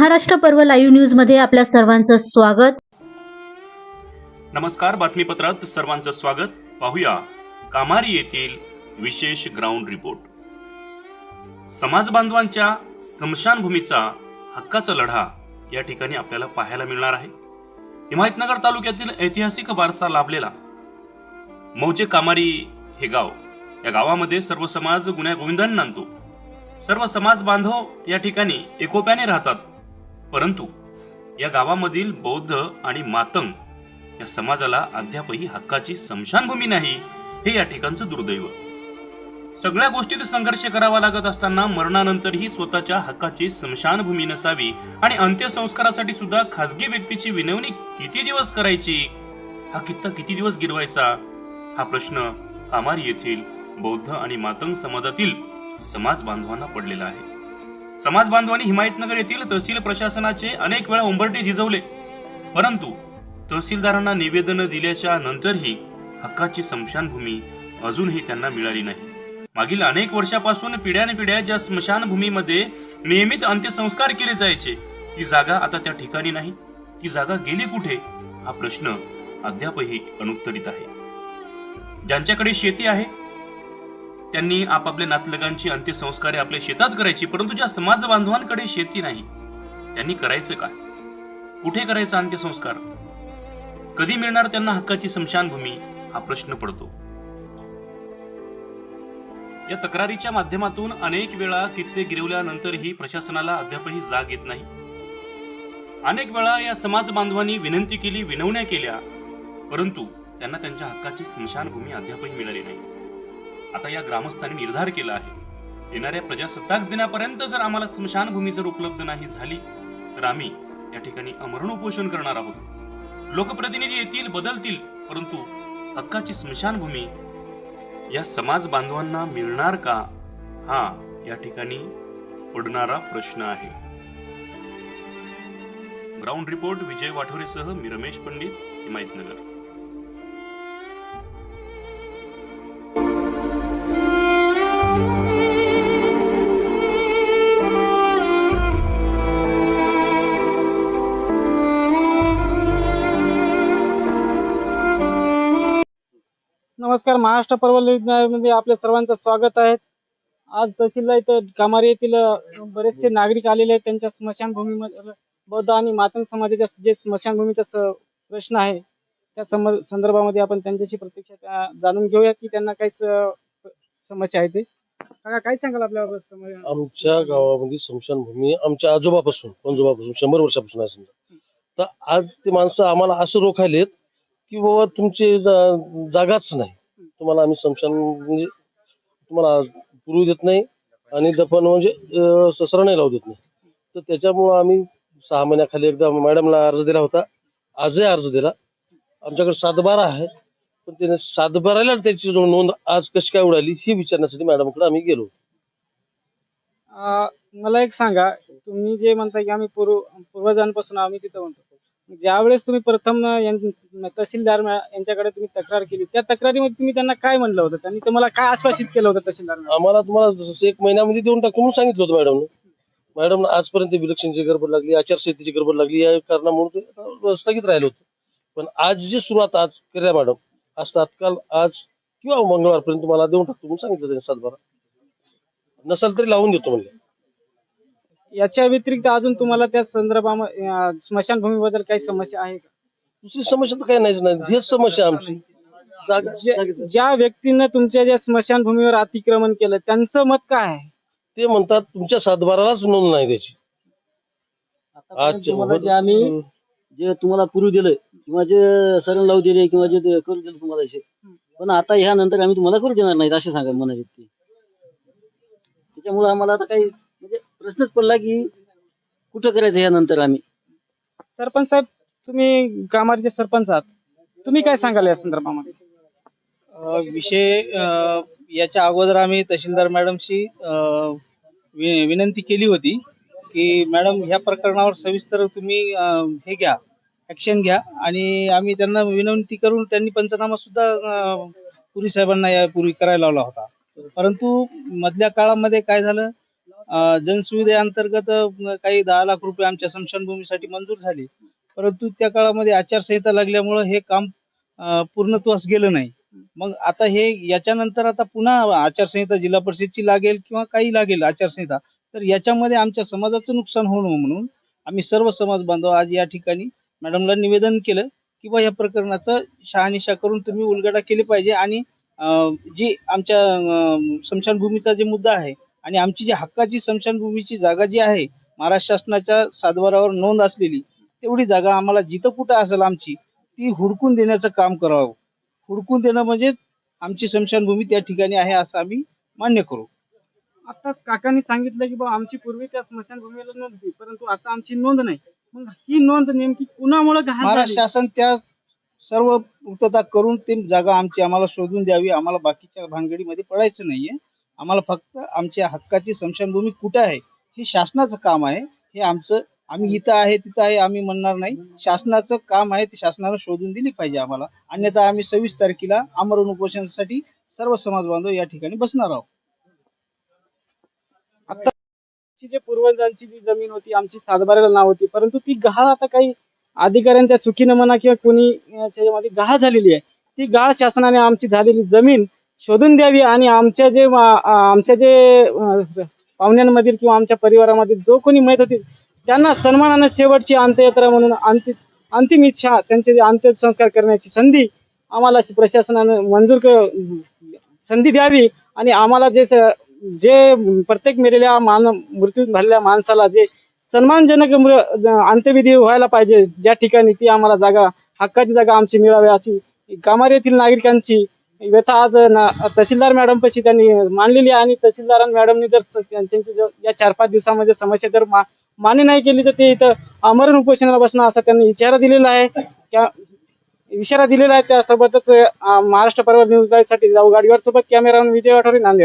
महाराष्ट्र पर्व लाईव्ह न्यूजमध्ये आपल्या सर्वांचं स्वागत. नमस्कार बातमीपत्रात सर्वांचं स्वागत. पाहूया कामारी येथील विशेष ग्राउंड रिपोर्ट समाज बांधवांच्या स्मशानभूमीचा हक्काचा लढा या ठिकाणी आपल्याला पाहायला मिळणार आहे. हिमायतनगर तालुक्यातील ऐतिहासिक वारसा लाभलेला मौजे कामारी हे गाव. या गावामध्ये सर्व समाज गुन्ह्या गोविंदांना आणतो. सर्व समाज बांधव या ठिकाणी एकोप्याने राहतात. परंतु या गावामधील बौद्ध आणि मातंग या समाजाला अद्यापही हक्काची स्मशानभूमी नाही हे या ठिकाणचं दुर्दैव. सगळ्या गोष्टीत संघर्ष करावा लागत असताना मरणानंतरही स्वतःच्या हक्काची स्मशानभूमी नसावी आणि अंत्यसंस्कारासाठी सुद्धा खासगी व्यक्तीची विनवणी किती दिवस करायची? हा कित्ता किती दिवस गिरवायचा? हा प्रश्न कामार येथील बौद्ध आणि मातंग समाजातील समाज बांधवांना पडलेला आहे. समाज बांधवांनी हिमायतनगर येथील तहसील प्रशासनाचे अनेक वेळा उंबरटे झिजवले. परंतु तहसीलदारांना निवेदन दिल्याच्या नंतरही हक्काची स्मशानभूमी अजूनही त्यांना मिळाली नाही. मागील अनेक वर्षापासून पिढ्यानपिढ्या ज्या स्मशानभूमीमध्ये नियमित अंत्यसंस्कार केले जायचे ती जागा आता त्या ठिकाणी नाही. ती जागा गेली कुठे? हा प्रश्न अद्यापही अनुत्तरित आहे. ज्यांच्याकडे शेती आहे त्यांनी आपापल्या नातलगांची अंत्यसंस्कारे आपल्या शेतात करायची परंतु ज्या समाज बांधवांकडे शेती नाही त्यांनी करायचं काय? कुठे करायचा अंत्यसंस्कार? कधी मिळणार त्यांना हक्काची स्मशानभूमी? हा प्रश्न पडतो. या तक्रारीच्या माध्यमातून अनेक वेळा कित्ते गिरवल्यानंतरही प्रशासनाला अद्यापही जाग येत नाही. अनेक वेळा या समाज बांधवांनी विनंती केली विनवण्या केल्या परंतु त्यांना त्यांच्या हक्काची स्मशानभूमी अद्यापही मिळाली नाही. आता या ग्रामस्थांनी निर्धार केला आहे. येणाऱ्या प्रजासत्ताक दिनापर्यंत जर आम्हाला स्मशानभूमी जर उपलब्ध नाही झाली तर आम्ही या ठिकाणी अमरण उपोषण करणार आहोत. लोकप्रतिनिधी येतील बदलतील परंतु हक्काची स्मशानभूमी या समाज बांधवांना मिळणार का हा या ठिकाणी पडणारा प्रश्न आहे. ग्राउंड रिपोर्ट विजय वाठोरेसह मी रमेश पंडित हिमायतनगर. नमस्कार महाराष्ट्र पर्वमध्ये आपल्या सर्वांचं स्वागत आहे. आज तहसीलला इथं कामारी येथील बरेचसे नागरिक आलेले आहेत. त्यांच्या स्मशानभूमीमध्ये बौद्ध आणि मातंग समाजाच्या जे स्मशानभूमीचा स- प्रश्न आहे त्या संदर्भामध्ये आपण त्यांच्याशी प्रत्यक्ष जाणून घेऊया की त्यांना काही समस्या आहे ते. काका, काय सांगाल आपल्या आमच्या गावामध्ये स्मशानभूमी आमच्या आजोबापासून पंजोबापासून शंभर वर्षापासून आहे समजा. तर आज ते माणसं आम्हाला असं रोखायलेत की बाबा तुमची जा- जागाच नाही. तुम्हाला आम्ही स्मशान म्हणजे तुम्हाला पुरू देत नाही आणि दफन म्हणजे अं, ससरा नाही लावू देत नाही. तर त्याच्यामुळं आम्ही सहा महिन्याखाली एकदा मॅडमला अर्ज दिला होता. आजही अर्ज दिला. आमच्याकडे सातबारा आहे. पण त्याने सातबाराला त्याची जो नोंद आज कशी काय उडाली ही विचारण्यासाठी मॅडमकडे आम्ही गेलो मला एक सांगा. तुम्ही जे म्हणता की आम्ही पूर्व पूर्वजांपासून आम्ही तिथं म्हणतो. ज्यावेळेस तुम्ही प्रथम यां- तहसीलदार मॅ- यांच्याकडे तुम्ही तक्रार केली त्या तक्रारीमध्ये तुम्ही त्यांना काय म्हणलं होतं? त्यांनी तुम्हाला काय आश्वासित केलं होतं तहसीलदार आम्हाला तुम्हाला जसं एक महिन्यामध्ये देऊन टाकून म्हणून सांगितलं होतं मॅडम. मॅडम आजपर्यंत विलक्षणची गडबड लागली आचारसंहितेची गडबड लागली या कारणामुळे ते आता स्थगित राहिलं होतं. पण आज जी सुरुवात आज केल्या मॅडम आज तात्काळ आज किंवा मंगळवारपर्यंत तुम्हाला देऊन टाकतो म्हणून सांगितलं त्यांनी सातबारा. नसेल तरी लावून देतो म्हणजे याच्या व्यतिरिक्त अजून तुम्हाला त्या संदर्भामध्ये अ, स्मशानभूमीबद्दल काही समस्या आहे का? दुसरी समस्या तर काही नाहीच नाही. हेच समस्या आहे आमची. जागा- जे- जागेचं. ज्या व्यक्तीनं तुमच्या ज्या स्मशानभूमीवर अतिक्रमण केलं त्यांचं मत काय आहे? ते म्हणतात तुमच्या सातबारालाच नोंद नाही त्याची. आतापर्यंत अच्छा, तुम्हाला बरं. जे आम्ही जे तुम्हाला पूर्वी दिलं किंवा जे सरण लावू दिले किंवा जे ते करू दिलं तुम्हाला असे. पण आता ह्या नंतर आम्ही तुम्हाला करू देणार नाहीत असे सांगा व्यक्ती त्याच्यामुळे आम्हाला आता काही प्रश्नच पडला की कुठं करायचं ह्या नंतर आम्ही? सरपंच साहेब तुम्ही कामारचे सरपंच आहात. तुम्ही काय सांगाल या संदर्भामध्ये? अ, विषय अ, याच्या अगोदर आम्ही तहसीलदार मॅडमशी अ, वि- विनंती केली होती की मॅडम ह्या प्रकरणावर सविस्तर तुम्ही अ, हे घ्या ऍक्शन घ्या. आणि आम्ही त्यांना विनंती करून त्यांनी पंचनामा सुद्धा अ, पुरी साहेबांना यापूर्वी करायला लावला होता. परंतु मधल्या काळामध्ये काय झालं? अं, जनसुविधेअंतर्गत काही दहा लाख रुपये आमच्या स्मशानभूमीसाठी मंजूर झाले. परंतु त्या काळामध्ये आचारसंहिता लागल्यामुळं हे काम पूर्णत्वास गेलं नाही. मग आता हे याच्यानंतर आता पुन्हा आचारसंहिता जिल्हा परिषदची लागेल किंवा काही लागेल आचारसंहिता तर याच्यामध्ये आमच्या समाजाचं नुकसान होऊ म्हणून आम्ही सर्व समाज बांधव आज या ठिकाणी मॅडमला निवेदन केलं की बा या प्रकरणाचं शहानिशा करून तुम्ही उलगडा केली पाहिजे आणि जी आमच्या स्मशानभूमीचा जे मुद्दा आहे आणि आमची जी हक्काची स्मशानभूमीची जागा जी आहे महाराष्ट्र शासनाच्या सातबारावर नोंद असलेली तेवढी जागा आम्हाला जिथं कुठं असेल आमची ती हुडकून देण्याचं काम करावं. हुडकून देणं म्हणजे आमची स्मशानभूमी त्या ठिकाणी आहे असं आम्ही मान्य करू. आता काकांनी सांगितलं की बा आमची पूर्वी त्या स्मशानभूमीला नोंद होती परंतु आता आमची नोंद नाही. मग ही नोंद नेमकी कुणामुळे महाराष्ट्र शासन त्या सर्व पूर्तता करून ती जागा आमची आम्हाला शोधून द्यावी आम्हाला बाकीच्या भानगडीमध्ये पडायचं नाहीये. आम्हाला फक्त आमच्या हक्काची स्मशानभूमी कुठे आहे हे शासनाचं काम आहे. हे आमचं आम्ही इथं आहे तिथं आहे आम्ही म्हणणार नाही. शासनाचं काम आहे ते शासनानं शोधून दिली पाहिजे आम्हाला. अन्यथा आम्ही सव्वीस तारखेला आमरण उपोषणासाठी सर्व समाज बांधव या ठिकाणी बसणार आहोत. आता जे पूर्वजांची जी जमीन होती आमची सातबाऱ्याला नाव होती परंतु ती गहाळ आता काही अधिकाऱ्यांच्या चुकीनं म्हणा किंवा कोणी अं, गहाळ झालेली आहे. ती गहाळ शासनाने आमची झालेली जमीन शोधून द्यावी आणि आमच्या जे आमच्या जे पाहुण्यांमधील किंवा आमच्या परिवारामधील जो कोणी माहीत होतील त्यांना सन्मानानं शेवटची अंत्ययात्रा म्हणून अंतिम अंतिम इच्छा त्यांचे जे अंत्यसंस्कार करण्याची संधी आम्हाला प्रशासनानं मंजूर क- संधी द्यावी आणि आम्हाला जे स- जे प्रत्येक मेलेल्या मान मृत्यू झालेल्या माणसाला जे सन्मानजनक मृ- अंत्यविधी व्हायला पाहिजे ज्या ठिकाणी ती आम्हाला जागा हक्काची जागा आमची मिळावी अशी कामार येथील नागरिकांची व्यथा आज ना- तहसीलदार मॅडम पशी त्यांनी मांडलेली आहे आणि तहसीलदार मॅडमनी जर स- त्यांची जर या चार पाच दिवसामध्ये समस्या जर मा- मान्य नाही केली तर ते इथं आमरण उपोषणाला बसणं असा त्यांनी इशारा दिलेला आहे. त्या इशारा दिलेला आहे. त्यासोबतच अं, महाराष्ट्र पर्व न्यूजसाठी जाऊ गाडीवर. सोबत कॅमेरा विजय आठवडे नांदेड.